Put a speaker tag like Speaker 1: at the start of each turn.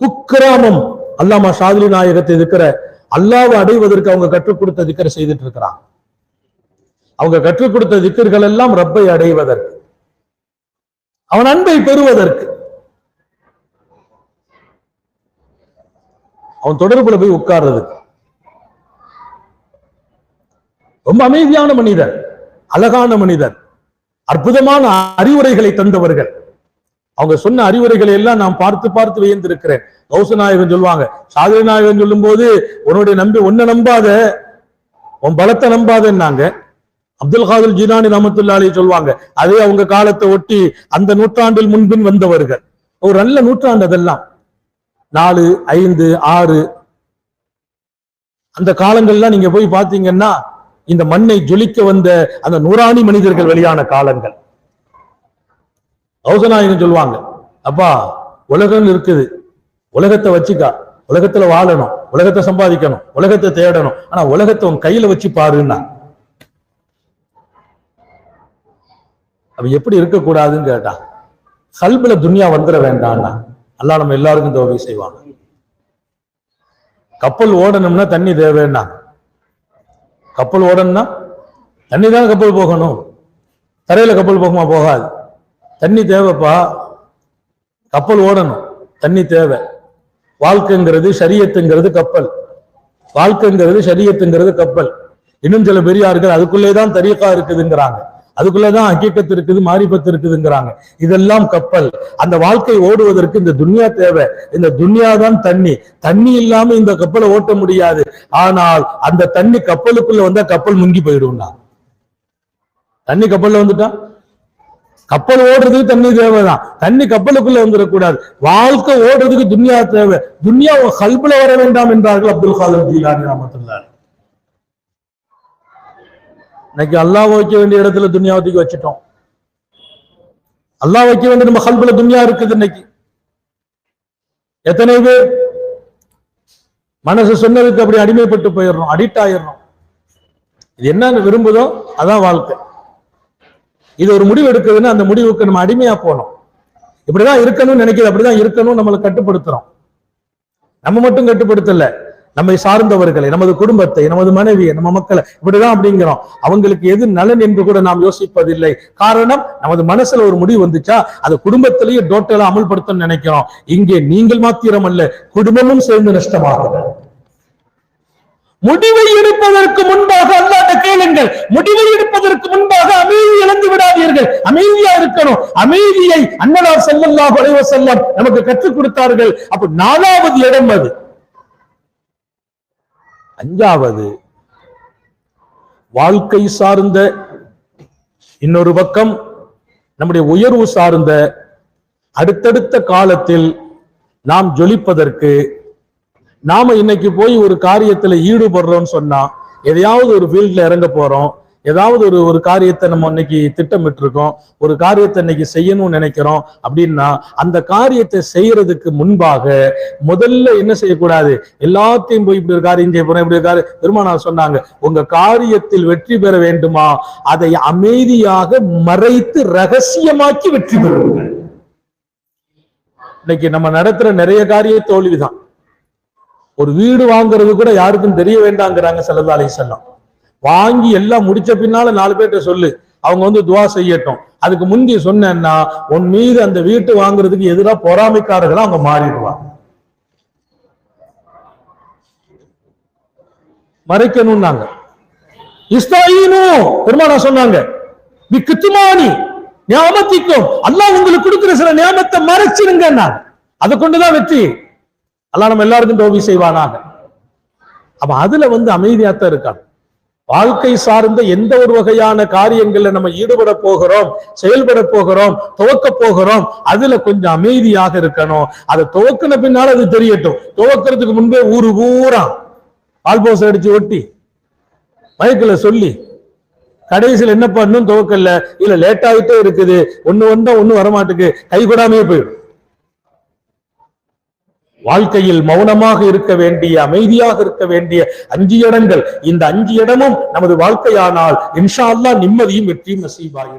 Speaker 1: குக்கிராமம். அல்லாமா ஷாதிலி நாயகத்தை இருக்கிற அல்லாவை அடைவதற்கு அவங்க கற்றுக் கொடுத்த திக்கரை செய்துட்டு இருக்கிறாங்க. அவங்க கற்றுக் கொடுத்த திக்கர்கள் எல்லாம் ரப்பை அடைவதற்கு அவன் அன்பை பெறுவதற்கு. அவன் தொடர்புல போய் உட்கார்றதுக்கு. ரொம்ப அமைதியான மனிதர் அழகான மனிதர் அற்புதமான அறிவுரைகளை தந்தவர்கள். அவங்க சொன்ன அறிவுரைகளை எல்லாம் நான் பார்த்து பார்த்து வியந்திருக்கிறேன். கௌசநாயகன் சொல்லுவாங்க சாதனை நாயகன் சொல்லும் போது உன்னுடைய நம்பி உன்னை நம்பாத உன் பலத்தை நம்பாதன்னாங்க. அப்துல் காதல் ஜீனானி ரமத்துல்லாலி சொல்லுவாங்க அதே அவங்க காலத்தை ஒட்டி அந்த நூற்றாண்டில் முன்பின் வந்தவர்கள். ஒரு நல்ல நூற்றாண்டு அதெல்லாம். நாலு ஐந்து ஆறு. அந்த காலங்கள்லாம் நீங்க போய் பாத்தீங்கன்னா இந்த மண்ணை ஜொலிக்க வந்த அந்த நூறாணி மனிதர்கள் வெளியான காலங்கள். கௌசநாயகன் சொல்லுவாங்க. அப்பா உலகம் இருக்குது. உலகத்தை வச்சுக்கா. உலகத்துல வாழணும். உலகத்தை சம்பாதிக்கணும். உலகத்தை தேடணும். ஆனா உலகத்தை உன் கையில வச்சு பாருன்னா. அவன் எப்படி இருக்கக்கூடாதுன்னு கேட்டா கல்பில துன்யா வந்துட வேண்டாம்னா அல்லா நம்ம எல்லாருக்கும் தோவி செய்வாங்க. கப்பல் ஓடணும்னா தண்ணி தேவைன்னா? கப்பல் ஓடணும்னா தண்ணி தான் கப்பல் போகணும். தரையில கப்பல் போகுமா? போகாது. தண்ணி தேவைப்பா. கப்பல் ஓடணும். தண்ணி தேவை. வாழ்க்கைங்கிறது சரியத்துங்கிறது கப்பல். வாழ்க்கைங்கிறது சரியத்துங்கிறது கப்பல். இன்னும் சில பெரியார்கள் அதுக்குள்ளே தான் தரியக்கா இருக்குதுங்கிறாங்க. அதுக்குள்ளதான் ஹக்கீக்கத்து இருக்குது மாரிபத்து இருக்குதுங்கிறாங்க. இதெல்லாம் கப்பல். அந்த வாழ்க்கை ஓடுவதற்கு இந்த துன்யா தேவை. இந்த துன்யா தான் தண்ணி. தண்ணி இல்லாம இந்த கப்பலை ஓட்ட முடியாது. ஆனால் அந்த தண்ணி கப்பலுக்குள்ள வந்தா கப்பல் முங்கி போயிடும்னா தண்ணி கப்பல்ல வந்துட்டா? கப்பல் ஓடுறதுக்கு தண்ணி தேவைதான். தண்ணி கப்பலுக்குள்ள வந்துடக்கூடாது வாழ்க்கை ஓடுறதுக்கு துன்யா தேவை. துன்யா கல்புல வர வேண்டாம் என்றார்கள் அப்துல் காலம் ஜீலானி ராமத்துல்லாரி இன்னைக்கு அல்லாஹ் வைக்க வேண்டிய இடத்துல துன்யா ஒதுக்கி வச்சுட்டோம். அல்லாஹ் வைக்க வேண்டிய நம்ம கல்புல துன்யா இருக்குது இன்னைக்கு. எத்தனை பேர்? மனசு சொன்னதுக்கு அப்படி அடிமைப்பட்டு போயிடுறோம் அடிக்ட் ஆயிடுறோம். இது என்ன விரும்புதோ அதான் வாழ்க்கை. இது ஒரு முடிவு எடுக்குதுன்னா அந்த முடிவுக்கு நம்ம அடிமையா போனோம். இப்படிதான் இருக்கணும்னு நினைக்கிறது அப்படிதான் இருக்கணும் நம்மளை கட்டுப்படுத்துறோம். நம்ம மட்டும் கட்டுப்படுத்தல. நம்மை சார்ந்தவர்களை நமது குடும்பத்தை நமது மனைவியை நம்ம மக்களை இப்படிதான் அப்படிங்கிறோம். அவங்களுக்கு எது நலன் என்று கூட நாம் யோசிப்பதில்லை. காரணம் நமது மனசுல ஒரு முடிவு வந்துச்சா அது குடும்பத்திலேயே டோட்டலா அமல்படுத்தணும்னு நினைக்கிறோம். இங்கே நீங்கள் மாத்திரம் அல்ல குடும்பமும் சேர்ந்து நஷ்டமாகுது. முடிவை எடுப்பதற்கு முன்பாக அல்லாட்ட கேளுங்கள். முடிவை எடுப்பதற்கு முன்பாக அமைதி இழந்து விடாதீர்கள். அமைதியா இருக்கணும். அமைதியை அண்ணலார் செல்லல்லா குறைவ செல்லம் நமக்கு கற்றுக் கொடுத்தார்கள். அப்ப நாலாவது இடம் அது. அஞ்சாவது வாழ்க்கை சார்ந்த இன்னொரு பக்கம் நம்முடைய உயர்வு சார்ந்த அடுத்தடுத்த காலத்தில் நாம் ஜொலிப்பதற்கு நாம இன்னைக்கு போய் ஒரு காரியத்துல ஈடுபடுறோம்னு சொன்னா எதையாவது ஒரு ஃபீல்ட்ல இறங்க போறோம். ஏதாவது ஒரு ஒரு காரியத்தை நம்ம இன்னைக்கு திட்டமிட்டு இருக்கோம் ஒரு காரியத்தை இன்னைக்கு செய்யணும்னு நினைக்கிறோம் அப்படின்னா அந்த காரியத்தை செய்யறதுக்கு முன்பாக முதல்ல என்ன செய்யக்கூடாது? எல்லாத்தையும் போய் இப்படி ஒரு காரியம் செய்ய போறோம் இப்படி ஒரு பெருமானார் சொன்னாங்க உங்க காரியத்தில் வெற்றி பெற வேண்டுமா? அதை அமைதியாக மறைத்து ரகசியமாக்கி வெற்றி பெறுங்கள். இன்னைக்கு நம்ம நடத்துற நிறைய காரிய தோல்விதான் ஒரு வீடு வாங்குறது கூட யாருக்கும் தெரிய வேண்டாங்கிறாங்க செல்லல்லா அலி செல்லம் வாங்கி எல்லாம் முடிச்ச பின்னால நாலு பேர்கிட்ட சொல்லு. அவங்க வந்து துவா செய்யட்டும். அதுக்கு முந்தி சொன்னேன்னா உன் மீது அந்த வீட்டு வாங்குறதுக்கு எதிராக பொறாமைக்காரர்களா அவங்க மாறிடுவாங்க. மறைக்கணும்னாங்க. இஸ்தாயினும் பெருமானா சொன்னாங்க. விக்குத்துமானி ஞாபகத்திக்கும் அல்லாஹ் உங்களுக்கு கொடுக்கிற சில நியமத்தை மறைச்சிருங்க அதை கொண்டுதான் வெற்றி. அல்லாஹ் நம்ம எல்லாருக்கும் தோல்வி செய்வானாக. அப்ப அதுல வந்து அமைதியாத்தான் இருக்காங்க. வாழ்க்கை சார்ந்த எந்த ஒரு வகையான காரியங்கள்ல நம்ம ஈடுபட போகிறோம் செயல்பட போகிறோம் துவக்க போகிறோம் அதுல கொஞ்சம் அமைதியாக இருக்கணும். அதை துவக்கின பின்னால அது தெரியட்டும். துவக்கிறதுக்கு முன்பே ஊரு பூரா ஆல்போஸ் அடிச்சு ஒட்டி மைக்கில் சொல்லி கடைசியில் என்ன பண்ணும் துவக்கல இல்ல லேட் ஆகிட்டே இருக்குது. ஒன்னு வந்தா ஒண்ணு வரமாட்டுக்கு கை கூடாமே போயிடும். வாழ்க்கையில் மௌனமாக இருக்க வேண்டிய அமைதியாக இருக்க வேண்டிய அஞ்சு இடங்கள். இந்த அஞ்சு இடமும் நமது வாழ்க்கையானால் இன்ஷா அல்லாஹ் நிம்மதியும் வெற்றியும் நசீபாயிடும்.